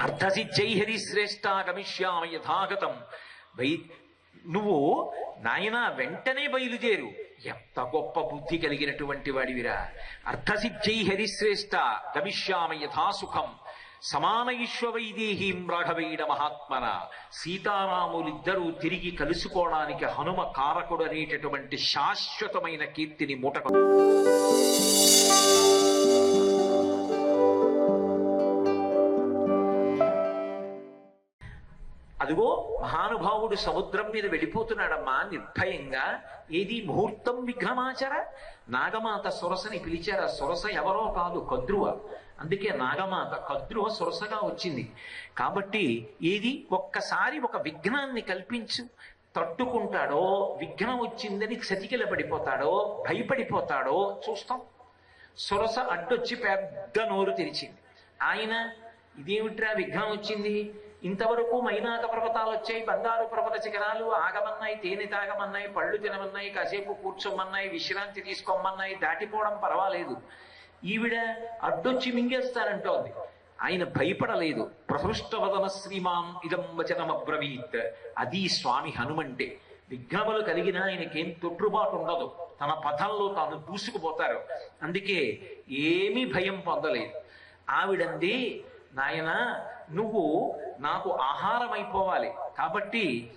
అర్ధసిద్ధై హరిశ్రేష్ట గమిష్యామ యథాగతం. Why నువ్వు నాయన వెంటనే బయలుదేరు. ఎంత గొప్ప బుద్ధి కలిగినటువంటి వాడివిరా. అర్ధసిద్ధై హరిశ్రేష్ట గమిష్యామ యథాసుఖం. సమాన ఈశ్వవైదేహీం రాఘవైడ మహాత్మన. సీతారాములిద్దరూ తిరిగి కలుసుకోవడానికి హనుమ కారకుడు అనేటటువంటి శాశ్వతమైన కీర్తిని మూటకు అదిగో మహానుభావుడు సముద్రం మీద వెళ్ళిపోతున్నాడమ్మా నిర్భయంగా. ఏది ముహూర్తం విఘ్నమాచర? నాగమాత సొరసని పిలిచారు? ఆ సొరస ఎవరో కాదు కద్రువ. అందుకే నాగమాత కద్రువ సొరసగా వచ్చింది. కాబట్టి ఏది ఒక్కసారి ఒక విఘ్నాన్ని కల్పించు. తట్టుకుంటాడో విఘ్నం వచ్చిందని చతికిల పడిపోతాడో భయపడిపోతాడో చూస్తాం. సొరస అడ్డొచ్చి పెద్ద నోరు తెరిచింది. ఆయన ఇదేమిట్రా విఘ్నం వచ్చింది? ఇంతవరకు మైనాక పర్వతాలు వచ్చాయి బంగారు పర్వత శిఖరాలు ఆగమన్నాయి తేనె తాగమన్నాయి పళ్ళు తినమన్నాయి కాసేపు కూర్చోమన్నాయి విశ్రాంతి తీసుకోమన్నాయి దాటిపోవడం పర్వాలేదు. ఈవిడ అడ్డొచ్చి మింగేస్తానంటోంది. ఆయన భయపడలేదు. ప్రహృష్టవదన శ్రీమాం ఇదం వచనమబ్రవీత్ అది స్వామి హనుమంటే. విఘ్నములు కలిగిన ఆయనకేం తొట్టుబాటు ఉండదు తన పథంలో తాను దూసుకుపోతారు. అందుకే ఏమీ భయం పొందలేదు. ఆవిడంది నాయన నువ్వు నాకు ఆహారం అయిపోవాలి కాబట్టి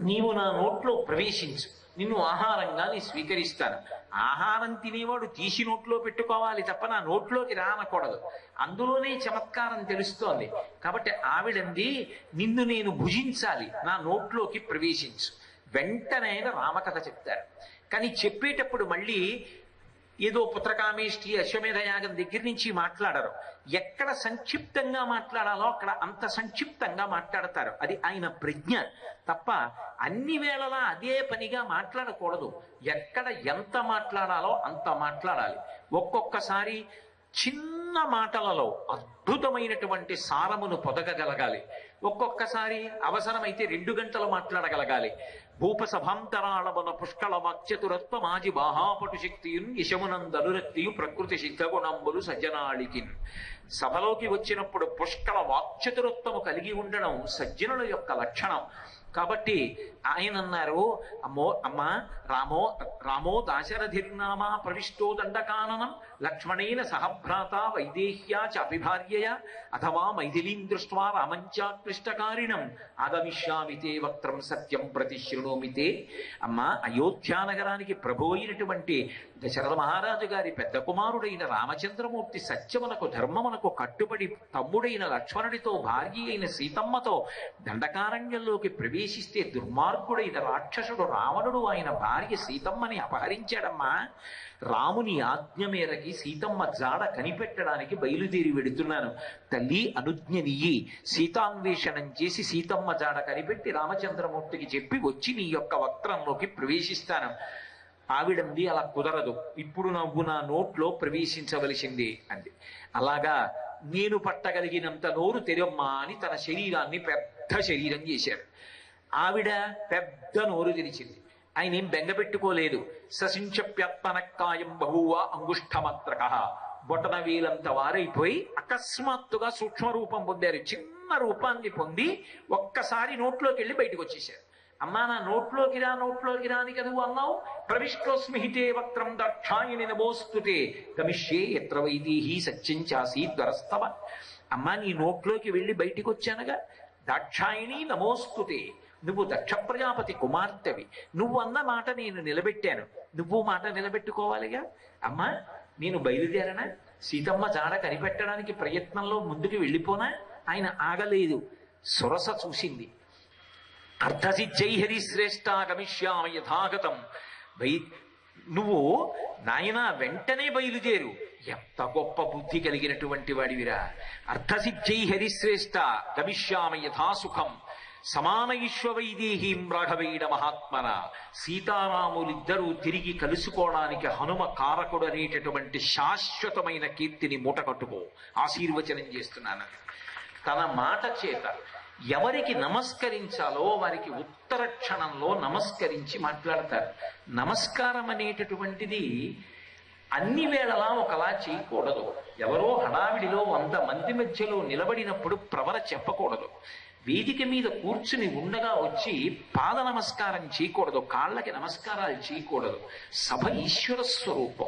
నీవు నా నోట్లో ప్రవేశించు. నిన్ను ఆహారంగా నీ స్వీకరిస్తాను. ఆహారం తినేవాడు తీసి నోట్లో పెట్టుకోవాలి తప్ప నా నోట్లోకి రానకూడదు. అందులోనే చమత్కారం తెలుస్తోంది. కాబట్టి ఆవిడంది నిన్ను నేను భుజించాలి. నా నోట్లోకి ప్రవేశించు. వెంటనే ఆయన రామకథ చెప్తారు. కానీ చెప్పేటప్పుడు మళ్ళీ ఏదో పుత్రకామేష్టి అశ్వమేధ యాగం దగ్గర నుంచి మాట్లాడరు. ఎక్కడ సంక్షిప్తంగా మాట్లాడాలో అక్కడ అంత సంక్షిప్తంగా మాట్లాడతారు. అది ఆయన ప్రజ్ఞ. తప్ప అన్ని వేళలా అదే పనిగా మాట్లాడకూడదు. ఎక్కడ ఎంత మాట్లాడాలో అంత మాట్లాడాలి. ఒక్కొక్కసారి చిన్న మాటలలో అద్భుతమైనటువంటి సారమును పొదగగలగాలి. ఒక్కొక్కసారి అవసరమైతే రెండు గంటలు మాట్లాడగలగాలి. భూపసభాంతరాళమున పుష్కళ వాక్యతురత్వ మాజి బాహాపటు శక్తియున్ యశమునందనురక్తియు ప్రకృతి సిద్ధగుణంబులు సజ్జనాళికిన్. సభలోకి వచ్చినప్పుడు పుష్కళ వాక్చతురత్వము కలిగి ఉండడం సజ్జనుల యొక్క లక్షణం. కాబట్టి ఆయన అన్నారు అమ్మో అమ్మ రామో రామో దాశరథిర్నామా ప్రవిష్టో దండకాననం లక్ష్మణేన సహభ్రాత వైదేహ్యా చ అభిభార్యయ అథవా మైథిలీం దృష్ట్వా రామంచాక్లిష్టకారిణం ఆగమిష్యామితే వక్త్రం సత్యం ప్రతిశృణోమితే అమ్మ అయోధ్యానగరానికి ప్రభు అయినటువంటి దశరథ మహారాజు గారి పెద్ద కుమారుడైన రామచంద్రమూర్తి సత్యమునకు ధర్మమునకు కట్టుబడి తమ్ముడైన లక్ష్మణుడితో భార్య అయిన సీతమ్మతో దండకారణ్యంలోకి ప్రవేశిస్తే దుర్మార్గుడైన రాక్షసుడు రావణుడు ఆయన భార్య సీతమ్మని అపహరించాడమ్మా. రాముని ఆజ్ఞ మేరకి సీతమ్మ జాడ కనిపెట్టడానికి బయలుదేరి వెడుతున్నాను. తల్లి అనుజ్ఞనియ్యి సీతాన్వేషణం చేసి సీతమ్మ జాడ కనిపెట్టి రామచంద్రమూర్తికి చెప్పి వచ్చి నీ యొక్క వక్త్రంలోకి ప్రవేశిస్తాను. ఆవిడంది అలా కుదరదు. ఇప్పుడు నువ్వు నా నోట్లో ప్రవేశించవలసింది అంది. అలాగా నేను పట్టగలిగినంత నోరు తెరమ్మా అని తన శరీరాన్ని పెద్ద శరీరం చేశారు ఆవిడ పెద్ద నోరు తెరిచింది. ఆయన ఏం బెంగపెట్టుకోలేదు ససించప్యత్మనక్కాయం బహువ అంగుష్ఠమత్రక. బొటన వేలంత వారైపోయి అకస్మాత్తుగా సూక్ష్మ రూపం పొందారు. చిన్న రూపాన్ని పొంది ఒక్కసారి నోట్లోకి వెళ్ళి బయటకు వచ్చేసారు అమ్మా నా నోట్లోకి రా నోట్లోకి రాని కదూ అన్నావు. ప్రవిష్టోస్మిహితే వక్త్రం దక్షాయని నమోస్తుతే. గమిష్యే ఎత్ర వైదీహి సత్యం చాసి ద్వరస్తవ అమ్మా నీ నోట్లోకి వెళ్ళి బయటికి వచ్చానగా దాక్షాయిణి నమోస్తుతే. నువ్వు దక్ష ప్రజాపతి కుమార్తెవి. నువ్వు అన్న మాట నేను నిలబెట్టాను. నువ్వు మాట నిలబెట్టుకోవాలిగా? అమ్మా నేను బయలుదేరనా? సీతమ్మ జాడ కనిపెట్టడానికి ప్రయత్నంలో ముందుకు వెళ్ళిపోనా? ఆయన ఆగలేదు. సురస చూసింది. అర్ధసిద్ధై హరిశ్రేష్ట గమిష్యామ యథాగతం. వై నువ్వు నాయన వెంటనే బయలుదేరు. ఎంత గొప్ప బుద్ధి కలిగినటువంటి వాడివిరా. అర్ధసిద్ధై హరిశ్రేష్ట గమిష్యామ యథాసుఖం. సమాన వైదేహీం రాఘవైడ మహాత్మన. సీతారాములిద్దరూ తిరిగి కలుసుకోవడానికి హనుమ కారకుడు అనేటటువంటి శాశ్వతమైన కీర్తిని మూటకట్టుకో. ఆశీర్వచనం చేస్తున్నాను. తన మాట చేత ఎవరికి నమస్కరించాలో వారికి ఉత్తర క్షణంలో నమస్కరించి మాట్లాడతారు. నమస్కారం అనేటటువంటిది అన్ని వేళలా ఒకలా చేయకూడదు. ఎవరో హడావిడిలో వంద మంది మధ్యలో నిలబడినప్పుడు ప్రవర చెప్పకూడదు. వేదిక మీద కూర్చుని ఉండగా వచ్చి పాద నమస్కారం చేయకూడదు కాళ్ళకి నమస్కారాలు చేయకూడదు. సభ ఈశ్వర స్వరూపం.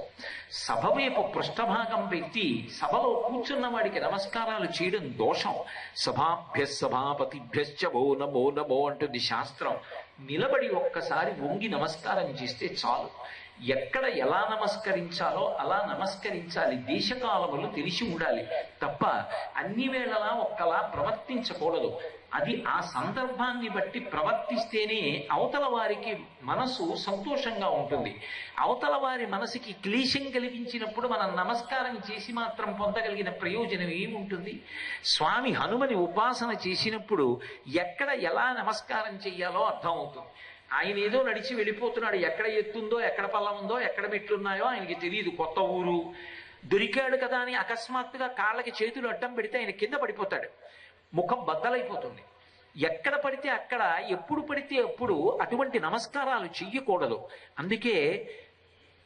సభ వైపు పృష్ఠభాగం పెట్టి సభలో కూర్చున్న వాడికి నమస్కారాలు చేయడం దోషం. సభాభ్య సభాపతిభ్యశ్చ ఓ నమో నమో అంటుంది శాస్త్రం. నిలబడి ఒక్కసారి వంగి నమస్కారం చేస్తే చాలు. ఎక్కడ ఎలా నమస్కరించాలో అలా నమస్కరించాలి. దేశకాలములు తెలిసి ఉండాలి. తప్ప అన్ని వేళలా ఒక్కలా ప్రవర్తించకూడదు. అది ఆ సందర్భాన్ని బట్టి ప్రవర్తిస్తేనే అవతల వారికి మనసు సంతోషంగా ఉంటుంది. అవతల వారి మనసుకి క్లేశం కలిగించినప్పుడు మనం నమస్కారం చేసి మాత్రం పొందగలిగిన ప్రయోజనం ఏముంటుంది? స్వామి హనుమని ఉపాసన చేసినప్పుడు ఎక్కడ ఎలా నమస్కారం చెయ్యాలో అర్థమవుతుంది. ఆయన ఏదో నడిచి వెళ్ళిపోతున్నాడు. ఎక్కడ ఎత్తుందో ఎక్కడ పల్లం ఉందో ఎక్కడ మెట్లున్నాయో ఆయనకి తెలియదు. కొత్త ఊరు. దొరికాడు కదా అని అకస్మాత్తుగా కాళ్ళకి చేతులు అడ్డం పెడితే ఆయన కింద పడిపోతాడు. ముఖం బద్దలైపోతుంది. ఎక్కడ పడితే అక్కడ ఎప్పుడు పడితే అప్పుడు అటువంటి నమస్కారాలు చెయ్యకూడదు. అందుకే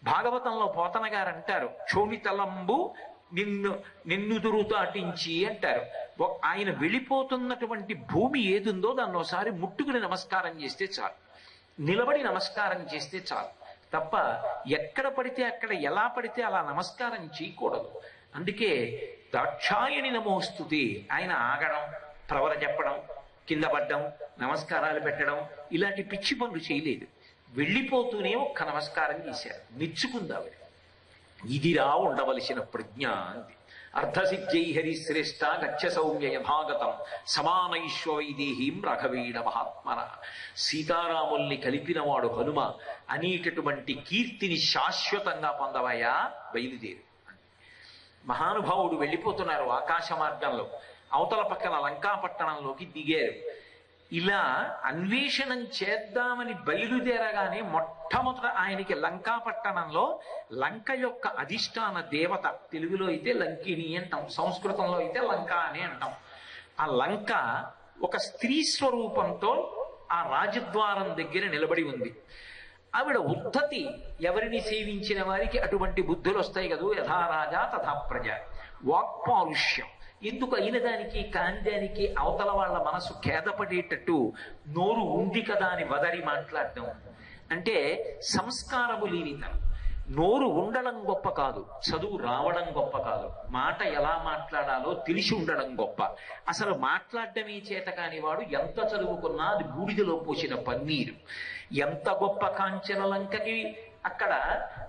భాగవతంలో పోతన గారు అంటారు చోమితలంబు నిన్ను నిన్నుదురు దాటించి అంటారు. ఆయన వెళ్ళిపోతున్నటువంటి భూమి ఏదుందో దాన్ని ఒకసారి ముట్టుకుని నమస్కారం చేస్తే చాలు. నిలబడి నమస్కారం చేస్తే చాలు. తప్ప ఎక్కడ పడితే అక్కడ ఎలా పడితే అలా నమస్కారం చేయకూడదు అందుకే దాక్షాయణి నమోస్తుతి ఆయన ఆగడం ప్రవర చెప్పడం కింద పడ్డం నమస్కారాలు పెట్టడం ఇలాంటి పిచ్చి పనులు చేయలేదు. వెళ్ళిపోతూనే ఒక్క నమస్కారం చేశారు. మెచ్చుకుంది. ఆవిడ ఇదిరా ఉండవలసిన ప్రజ్ఞ అంది. అర్ధసిద్ధ్యై హరిశ్రేష్ట గచ్చ సౌమ్య యథాగతం సమానైశ్వైదేహీం రఘవీణ మహాత్మన. సీతారాముల్ని కలిపినవాడు హనుమ. అనేటటువంటి కీర్తిని శాశ్వతంగా పొందవయా బయలుదేరు. మహానుభావుడు వెళ్ళిపోతున్నారు ఆకాశ మార్గంలో. అవతల పక్కన లంకాపట్టణంలోకి దిగారు. ఇలా అన్వేషణం చేద్దామని బయలుదేరగానే మొట్టమొదట ఆయనకి లంకాపట్టణంలో లంక యొక్క అధిష్టాన దేవత తెలుగులో అయితే లంకిని అంటాం సంస్కృతంలో అయితే లంక అని అంటాం. ఆ లంక ఒక స్త్రీ స్వరూపంతో ఆ రాజద్వారం దగ్గర నిలబడి ఉంది. ఆవిడ ఉద్ధతి ఎవరిని సేవించిన వారికి అటువంటి బుద్ధులు వస్తాయి కదూ? యథారాజా తథా ప్రజ. వాక్పాలుష్యం. ఎందుకు అయిన దానికి కాంద్యానికి అవతల వాళ్ళ మనసు ఖేదపడేటట్టు నోరు ఉంది కదా అని వదరి మాట్లాడడం. అంటే సంస్కారము లేనితనం. నోరు ఉండడం గొప్ప కాదు చదువు రావడం గొప్ప కాదు మాట ఎలా మాట్లాడాలో తెలిసి ఉండడం గొప్ప. అసలు మాట్లాడడమే చేత కాని వాడు ఎంత చదువుకున్నా అది బూడిదలో పోసిన పన్నీరు. ఎంత గొప్ప కాంచన లంకకి అక్కడ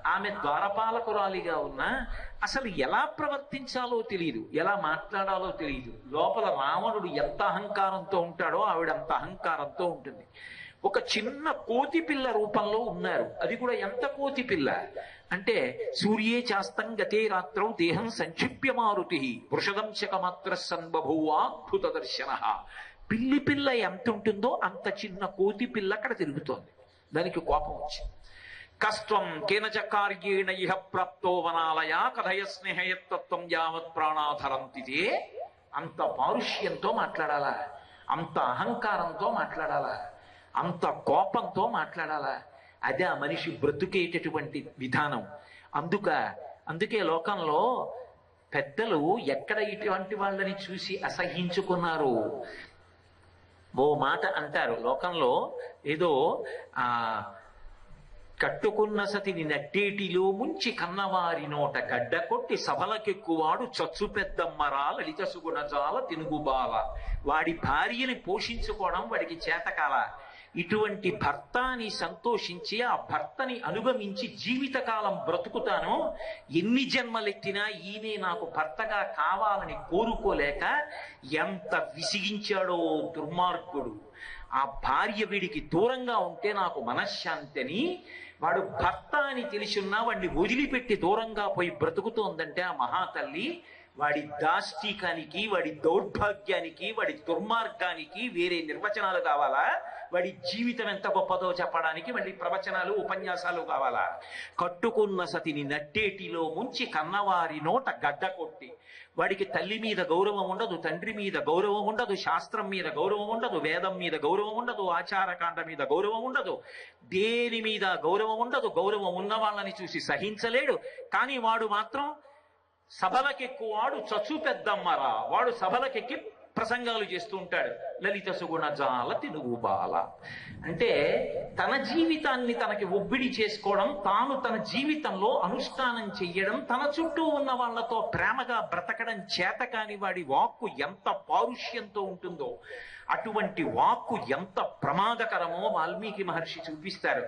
ఆమె ద్వారపాలకురాలిగా ఉన్నా అసలు ఎలా ప్రవర్తించాలో తెలియదు ఎలా మాట్లాడాలో తెలియదు లోపల రావణుడు ఎంత అహంకారంతో ఉంటాడో ఆవిడ అంత అహంకారంతో ఉంటుంది. ఒక చిన్న కోతి పిల్ల రూపంలో ఉన్నారు. అది కూడా ఎంత కోతి పిల్ల? అంటే సూర్యే చాస్తం గతే రాత్రం దేహం సంక్షిప్య మారుతి వృషదంశక మాత్ర సన్బభూవాద్భుత దర్శన పిల్లి పిల్ల ఎంత ఉంటుందో అంత చిన్న కోతి పిల్ల అక్కడ తిరుగుతోంది. దానికి కోపం వచ్చింది. కస్త్వం కేనచ కార్యేణ ఇహ ప్రాప్తో వనాలయ కథయ స్నేహయత్వం యావత్ ప్రాణాధరంతితే అంత పారుష్యంతో మాట్లాడాలా? అంత అహంకారంతో మాట్లాడాలా? అంత కోపంతో మాట్లాడాలా? అదే ఆ మనిషి బ్రతుకేటటువంటి విధానం. అందుక అందుకే లోకంలో పెద్దలు ఎక్కడ ఇటువంటి వాళ్ళని చూసి అసహించుకున్నారు? ఓ మాట అంటారు. లోకంలో ఏదో ఆ కట్టుకున్న సతిని నట్టేటిలో ముంచి కన్నవారి నోట గడ్డ కొట్టి సభలకెక్కువాడు చచ్చు పెద్దమ్మరా లలిత సుగుణజాల తినుగుబాల వాడి భార్యని పోషించుకోవడం వాడికి చేతకాల. ఇటువంటి భర్తని సంతోషించి ఆ భర్తని అనుగమించి జీవితకాలం బ్రతుకుతాను ఎన్ని జన్మలెత్తినా ఈయనే నాకు భర్తగా కావాలని కోరుకోలేక ఎంత విసిగించాడో దుర్మార్గుడు. ఆ భార్య వీడికి దూరంగా ఉంటే నాకు మనశ్శాంతిని వాడు భర్త అని తెలిసిన్నా వాడిని వదిలిపెట్టి దూరంగా పోయి బ్రతుకుతోందంటే ఆ మహాతల్లి వాడి దాష్టికానికి వాడి దౌర్భాగ్యానికి వాడి దుర్మార్గానికి వేరే నిర్వచనాలు కావాలా? వాడి జీవితం ఎంత గొప్పదో చెప్పడానికి మళ్ళీ ప్రవచనాలు ఉపన్యాసాలు కావాలా? కట్టుకున్న సతిని నట్టేటిలో ముంచి కన్నవారి నోట గడ్డ కొట్టి వాడికి తల్లి మీద గౌరవం ఉండదు తండ్రి మీద గౌరవం ఉండదు శాస్త్రం మీద గౌరవం ఉండదు వేదం మీద గౌరవం ఉండదు ఆచారకాండ మీద గౌరవం ఉండదు. దేని మీద గౌరవం ఉండదు గౌరవం ఉన్న వాళ్ళని చూసి సహించలేడు. కానీ వాడు మాత్రం సభలకెక్కువాడు చచ్చు పెద్దమ్మరా. వాడు సభలకెక్కి ప్రసంగాలు చేస్తూ ఉంటాడు. లలిత సుగుణ జాల బాల. అంటే తన జీవితాన్ని తనకి ఒబ్బిడి చేసుకోవడం తాను తన జీవితంలో అనుష్ఠానం చెయ్యడం తన చుట్టూ ఉన్న వాళ్ళతో ప్రేమగా బ్రతకడం చేత కాని వాడి వాక్కు ఎంత పారుష్యంతో ఉంటుందో అటువంటి వాక్కు ఎంత ప్రమాదకరమో వాల్మీకి మహర్షి చూపిస్తారు.